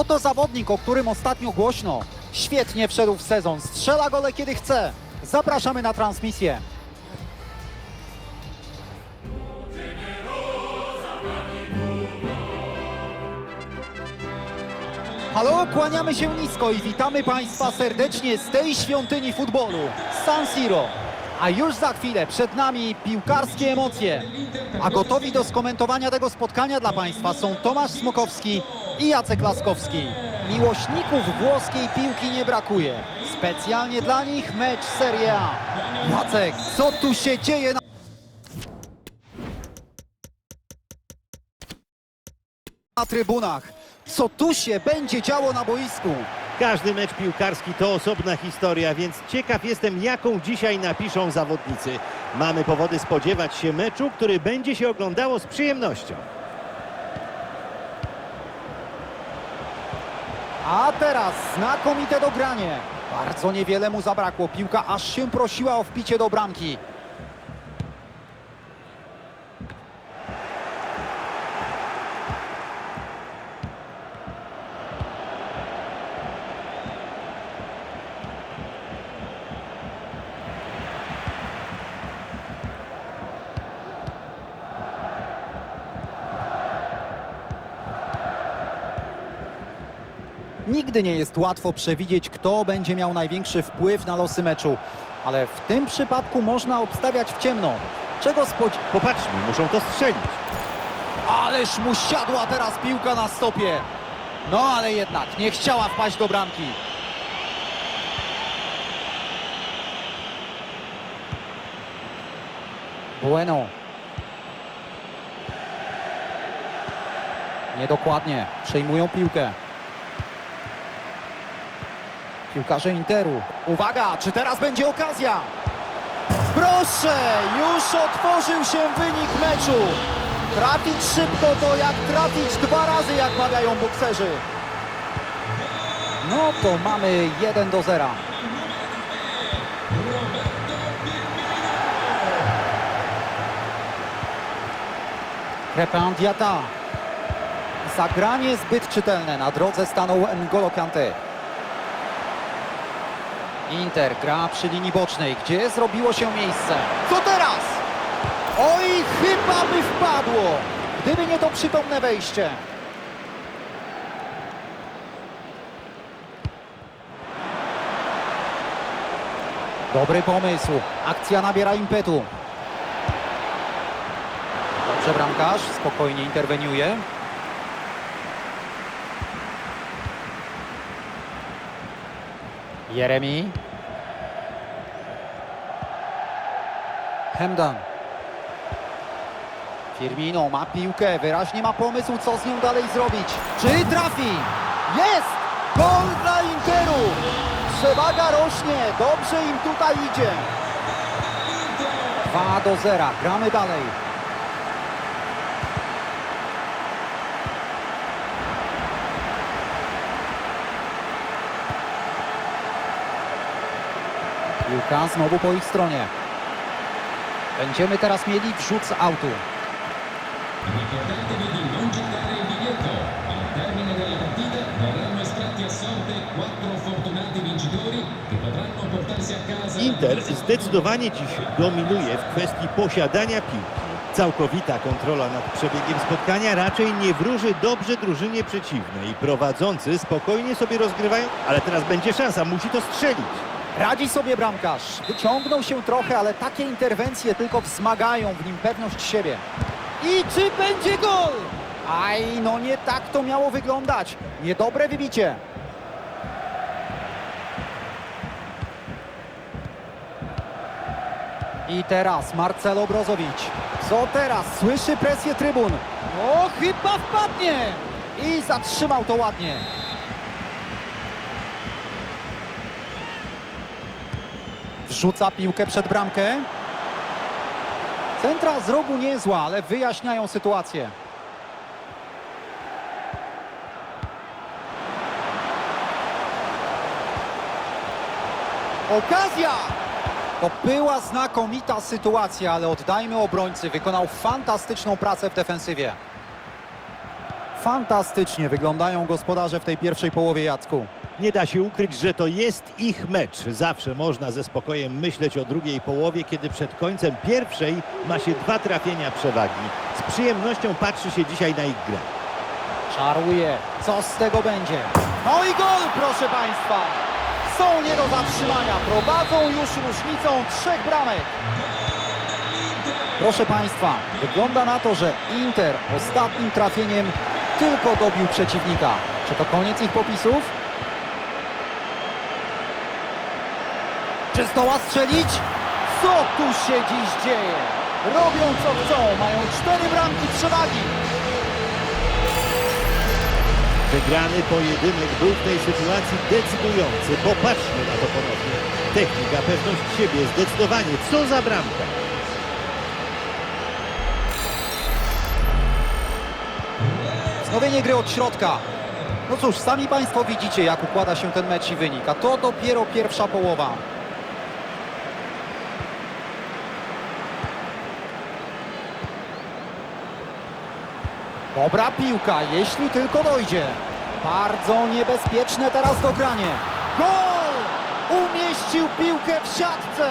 Oto zawodnik, o którym ostatnio głośno. Świetnie wszedł w sezon, strzela gole kiedy chce. Zapraszamy na transmisję. Halo, kłaniamy się nisko i witamy Państwa serdecznie z tej świątyni futbolu, San Siro. A już za chwilę przed nami piłkarskie emocje. A gotowi do skomentowania tego spotkania dla Państwa są Tomasz Smokowski i Jacek Laskowski. Miłośników włoskiej piłki nie brakuje. Specjalnie dla nich mecz Serie A. Jacek, co tu się dzieje na... na trybunach? Co tu się będzie działo na boisku? Każdy mecz piłkarski to osobna historia, więc ciekaw jestem, jaką dzisiaj napiszą zawodnicy. Mamy powody spodziewać się meczu, który będzie się oglądało z przyjemnością. A teraz znakomite dogranie. Bardzo niewiele mu zabrakło. Piłka aż się prosiła o wpicie do bramki. Nigdy nie jest łatwo przewidzieć, kto będzie miał największy wpływ na losy meczu. Ale w tym przypadku można obstawiać w ciemno. Czego spodziewać? Popatrzmy, muszą to strzelić. Ależ mu siadła teraz piłka na stopie. No ale jednak nie chciała wpaść do bramki. Bueno. Niedokładnie. Przejmują piłkę. Piłkarze Interu. Uwaga, czy teraz będzie okazja? Proszę, już otworzył się wynik meczu. Trafić szybko to jak trafić dwa razy, jak mawiają bokserzy. No to mamy 1 do 0. Crepin Diata. Zagranie zbyt czytelne. Na drodze stanął N'Golo Kante. Inter gra przy linii bocznej, gdzie zrobiło się miejsce. Co teraz? Oj, chyba by wpadło, gdyby nie to przytomne wejście. Dobry pomysł. Akcja nabiera impetu. Dobrze bramkarz, spokojnie interweniuje. Jeremi. Hemdan. Firmino ma piłkę, wyraźnie ma pomysł, co z nią dalej zrobić. Czy trafi? Jest! Gol dla Interu! Przewaga rośnie, dobrze im tutaj idzie. 2 do 0, gramy dalej. Piłka znowu po ich stronie. Będziemy teraz mieli wrzut z autu. Inter zdecydowanie dziś dominuje w kwestii posiadania piłki. Całkowita kontrola nad przebiegiem spotkania raczej nie wróży dobrze drużynie przeciwnej. Prowadzący spokojnie sobie rozgrywają, ale teraz będzie szansa, musi to strzelić. Radzi sobie bramkarz. Wyciągnął się trochę, ale takie interwencje tylko wzmagają w nim pewność siebie. I czy będzie gol? Aj, no nie tak to miało wyglądać. Niedobre wybicie. I teraz Marcelo Brozowicz. Co teraz? Słyszy presję trybun. O, chyba wpadnie. I zatrzymał to ładnie. Wrzuca piłkę przed bramkę. Centra z rogu niezła, ale wyjaśniają sytuację. Okazja! To była znakomita sytuacja, ale oddajmy obrońcy. Wykonał fantastyczną pracę w defensywie. Fantastycznie wyglądają gospodarze w tej pierwszej połowie Jacku. Nie da się ukryć, że to jest ich mecz. Zawsze można ze spokojem myśleć o drugiej połowie, kiedy przed końcem pierwszej ma się dwa trafienia przewagi. Z przyjemnością patrzy się dzisiaj na ich grę. Czaruje. Co z tego będzie? No i gol, proszę Państwa! Są nie do zatrzymania. Prowadzą już różnicą trzech bramek. Proszę Państwa, wygląda na to, że Inter ostatnim trafieniem tylko dobił przeciwnika. Czy to koniec ich popisów? Czy zdoła strzelić? Co tu się dziś dzieje? Robią co chcą, mają cztery bramki przewagi. Wygrany pojedynek był w tej sytuacji decydujący. Popatrzmy na to ponownie. Technika, pewność siebie, zdecydowanie. Co za bramka. Wznowienie gry od środka. No cóż, sami Państwo widzicie, jak układa się ten mecz i wynik, a to dopiero pierwsza połowa. Dobra piłka, jeśli tylko dojdzie. Bardzo niebezpieczne teraz dogranie. Gol! Umieścił piłkę w siatce.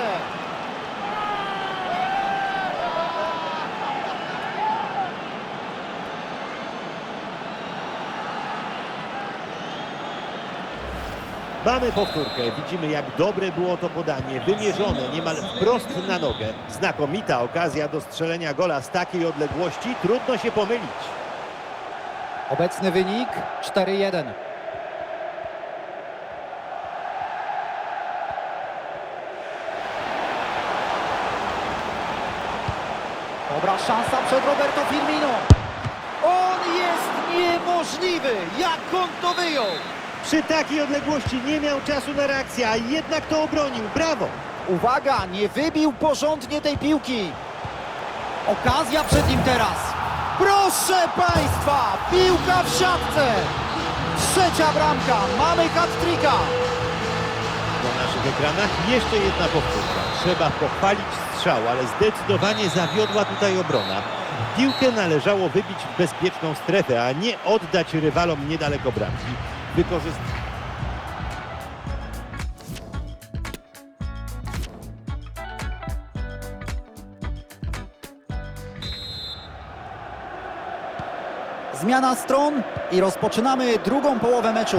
Mamy powtórkę. Widzimy, jak dobre było to podanie. Wymierzone niemal wprost na nogę. Znakomita okazja do strzelenia gola z takiej odległości. Trudno się pomylić. Obecny wynik 4-1. Dobra szansa przed Roberto Firmino. On jest niemożliwy. Jak on to wyjął? Przy takiej odległości nie miał czasu na reakcję, a jednak to obronił. Brawo! Uwaga, nie wybił porządnie tej piłki. Okazja przed nim teraz. Proszę Państwa, piłka w siatce. Trzecia bramka, mamy hat-tricka. Na naszych ekranach jeszcze jedna powtórka. Trzeba pochwalić strzał, ale zdecydowanie zawiodła tutaj obrona. Piłkę należało wybić w bezpieczną strefę, a nie oddać rywalom niedaleko bramki. Wykorzyst... Zmiana stron i rozpoczynamy drugą połowę meczu.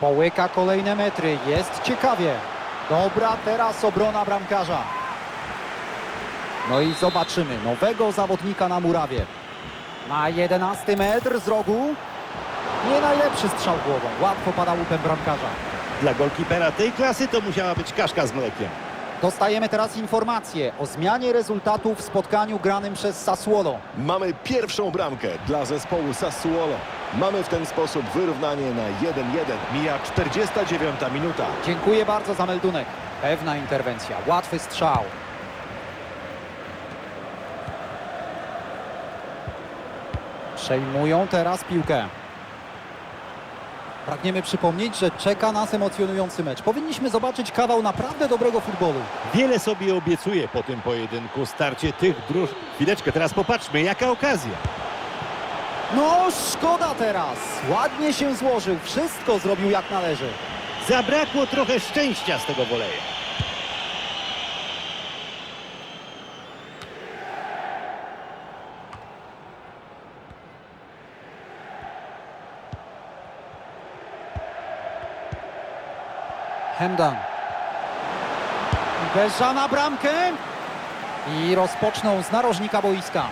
Połyka kolejne metry, jest ciekawie. Dobra, teraz obrona bramkarza. No i zobaczymy nowego zawodnika na murawie. Na 11 metr z rogu. Nie najlepszy strzał głową. Łatwo pada łupem bramkarza. Dla golkipera tej klasy to musiała być kaszka z mlekiem. Dostajemy teraz informację o zmianie rezultatu w spotkaniu granym przez Sassuolo. Mamy pierwszą bramkę dla zespołu Sassuolo. Mamy w ten sposób wyrównanie na 1-1. Mija 49 minuta. Dziękuję bardzo za meldunek. Pewna interwencja, łatwy strzał. Przejmują teraz piłkę. Pragniemy przypomnieć, że czeka nas emocjonujący mecz. Powinniśmy zobaczyć kawał naprawdę dobrego futbolu. Wiele sobie obiecuje po tym pojedynku starcie tych druż... Chwileczkę, teraz popatrzmy, jaka okazja. No, szkoda teraz. Ładnie się złożył, wszystko zrobił jak należy. Zabrakło trochę szczęścia z tego woleja. Hemdan. Uderza na bramkę i rozpoczną z narożnika boiska.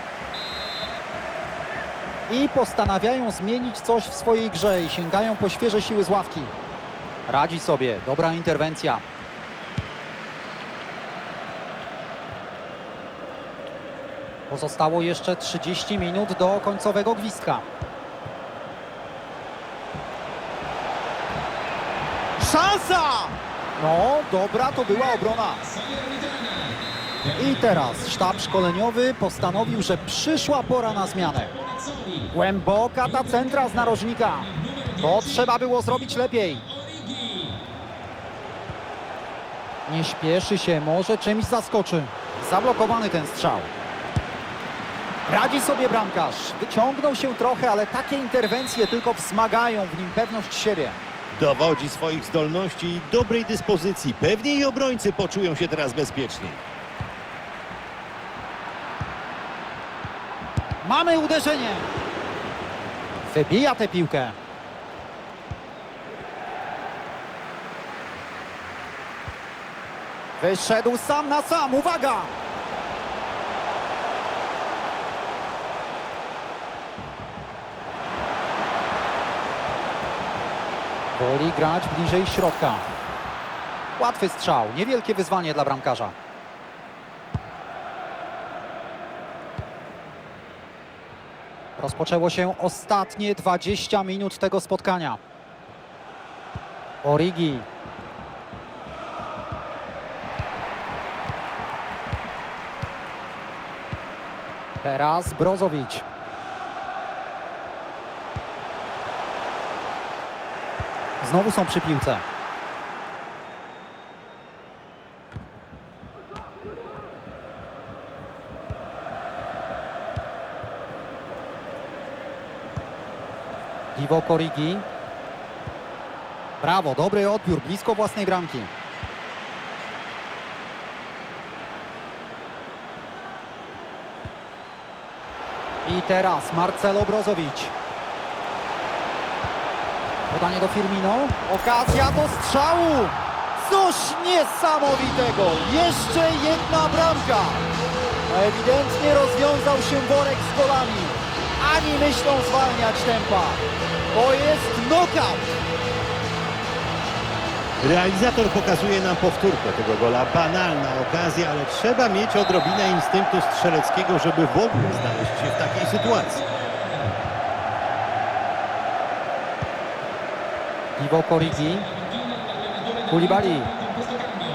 I postanawiają zmienić coś w swojej grze i sięgają po świeże siły z ławki. Radzi sobie, dobra interwencja. Pozostało jeszcze 30 minut do końcowego gwizdka. Szansa! No, dobra to była obrona. I teraz sztab szkoleniowy postanowił, że przyszła pora na zmianę. Głęboka ta centra z narożnika. To trzeba było zrobić lepiej. Nie śpieszy się, może czymś zaskoczy. Zablokowany ten strzał. Radzi sobie bramkarz. Wyciągnął się trochę, ale takie interwencje tylko wzmagają w nim pewność siebie. Dowodzi swoich zdolności i dobrej dyspozycji. Pewnie i obrońcy poczują się teraz bezpieczniej. Mamy uderzenie. Wybija tę piłkę. Wyszedł sam na sam. Uwaga! Woli grać bliżej środka. Łatwy strzał, niewielkie wyzwanie dla bramkarza. Rozpoczęło się ostatnie 20 minut tego spotkania. Origi. Teraz Brozowicz. Znowu są przy piłce. Iwo Korigi. Brawo, dobry odbiór, blisko własnej bramki. I teraz Marcelo Brozowicz. Podanie do Firmino. Okazja do strzału. Coś niesamowitego. Jeszcze jedna bramka. No ewidentnie rozwiązał się worek z golami. Ani myślą zwalniać tempa. To jest knockout. Realizator pokazuje nam powtórkę tego gola. Banalna okazja, ale trzeba mieć odrobinę instynktu strzeleckiego, żeby w ogóle znaleźć się w takiej sytuacji. Iwo Korigi. Kulibali.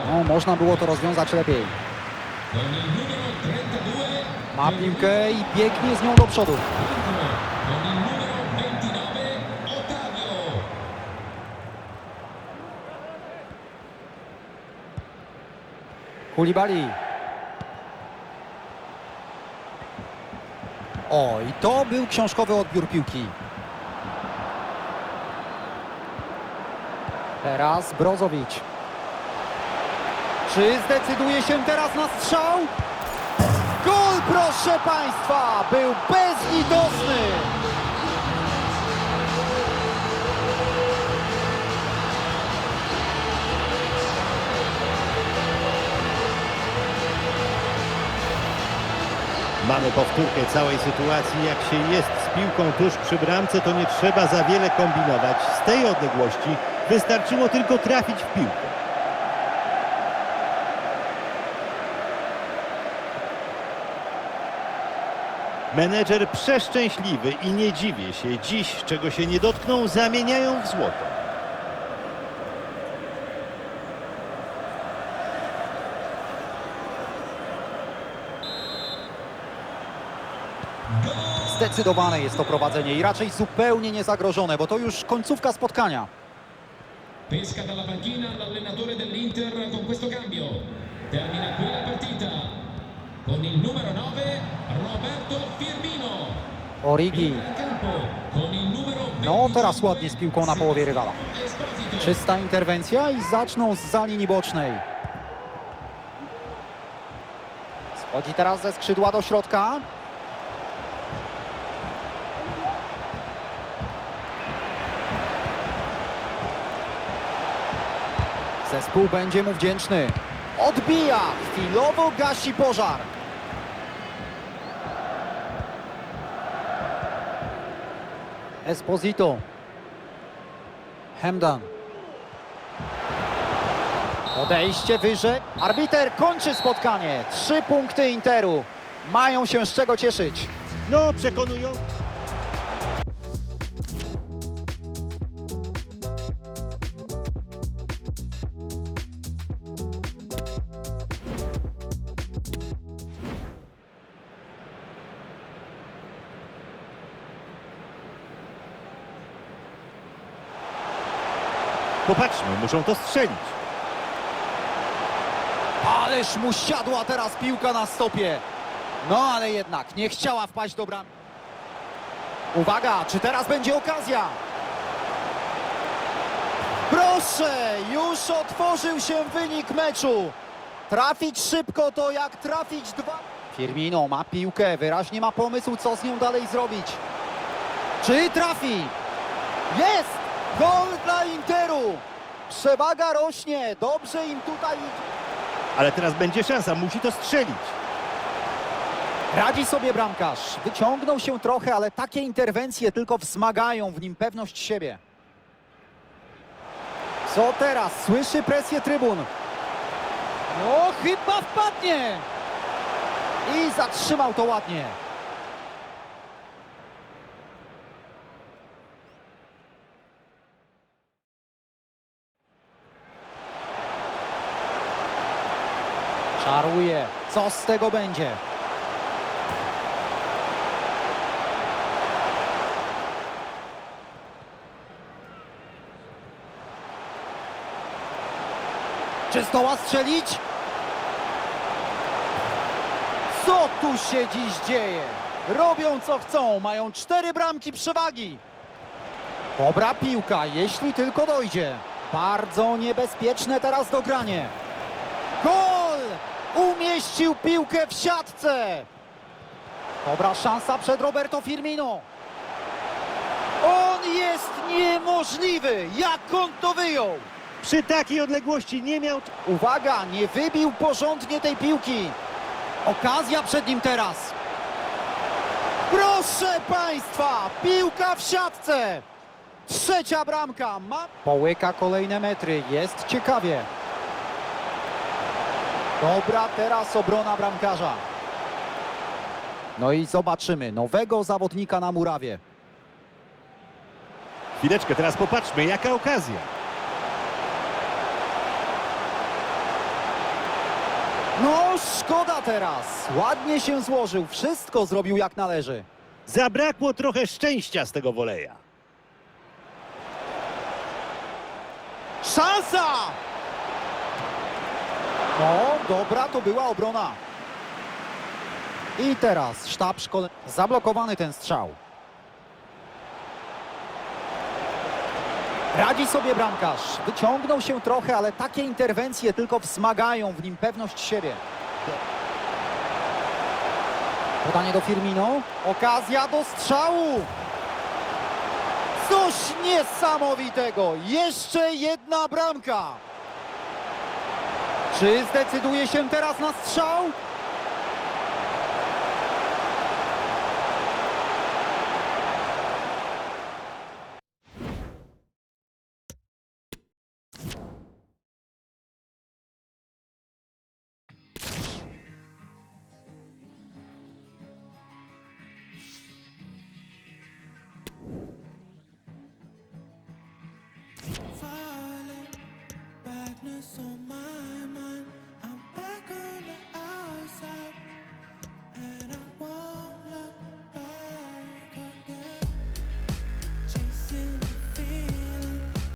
No, można było to rozwiązać lepiej. Ma piłkę i biegnie z nią do przodu. Kulibali. O, i to był książkowy odbiór piłki. Teraz Brozowicz. Czy zdecyduje się teraz na strzał? Gol, proszę Państwa! Był bezlitosny! Mamy powtórkę całej sytuacji. Jak się jest z piłką tuż przy bramce, to nie trzeba za wiele kombinować. Z tej odległości wystarczyło tylko trafić w piłkę. Menedżer przeszczęśliwy i nie dziwię się. Dziś, czego się nie dotkną, zamieniają w złoto. Zdecydowane jest to prowadzenie i raczej zupełnie niezagrożone, bo to już końcówka spotkania. Pesca dalla panchina l'allenatore dell'Inter con questo cambio. Termina qui la partita con il numero 9 Roberto Firmino. Origi. In campo con il numero 20 No, teraz ładnie z piłką na połowie rywala. Czysta interwencja i zaczną z za linii bocznej. Schodzi teraz ze skrzydła do środka. Zespół będzie mu wdzięczny. Odbija! Chwilowo gasi pożar. Esposito. Hemdan. Odejście wyżej. Arbiter kończy spotkanie. Trzy punkty Interu. Mają się z czego cieszyć. No, przekonują. Muszą to strzelić. Ależ mu siadła teraz piłka na stopie. No ale jednak nie chciała wpaść do bram. Uwaga, czy teraz będzie okazja? Proszę, już otworzył się wynik meczu. Trafić szybko to jak trafić dwa. Firmino ma piłkę, wyraźnie ma pomysł, co z nią dalej zrobić. Czy trafi? Jest! Gol dla Interu! Przewaga rośnie, dobrze im tutaj idzie. Ale teraz będzie szansa, musi to strzelić. Radzi sobie bramkarz. Wyciągnął się trochę, ale takie interwencje tylko wzmagają w nim pewność siebie. Co teraz? Słyszy presję trybun. No, chyba wpadnie. I zatrzymał to ładnie. Czaruje. Co z tego będzie? Czy zdoła strzelić? Co tu się dziś dzieje? Robią co chcą, mają cztery bramki przewagi. Dobra piłka, jeśli tylko dojdzie. Bardzo niebezpieczne teraz dogranie. Gol! Umieścił piłkę w siatce. Dobra szansa przed Roberto Firmino. On jest niemożliwy! Jak on to wyjął? Przy takiej odległości nie miał... Uwaga, nie wybił porządnie tej piłki. Okazja przed nim teraz. Proszę Państwa, piłka w siatce. Trzecia bramka. Ma... Połyka kolejne metry, jest ciekawie. Dobra, teraz obrona bramkarza. No i zobaczymy nowego zawodnika na murawie. Chwileczkę, teraz popatrzmy, jaka okazja. No, szkoda teraz. Ładnie się złożył, wszystko zrobił jak należy. Zabrakło trochę szczęścia z tego woleja. Szansa! No, dobra, to była obrona. I teraz sztab szkole... Zablokowany ten strzał. Radzi sobie bramkarz. Wyciągnął się trochę, ale takie interwencje tylko wzmagają w nim pewność siebie. Podanie do Firmino. Okazja do strzału. Coś niesamowitego! Jeszcze jedna bramka! Czy zdecyduje się teraz na strzał?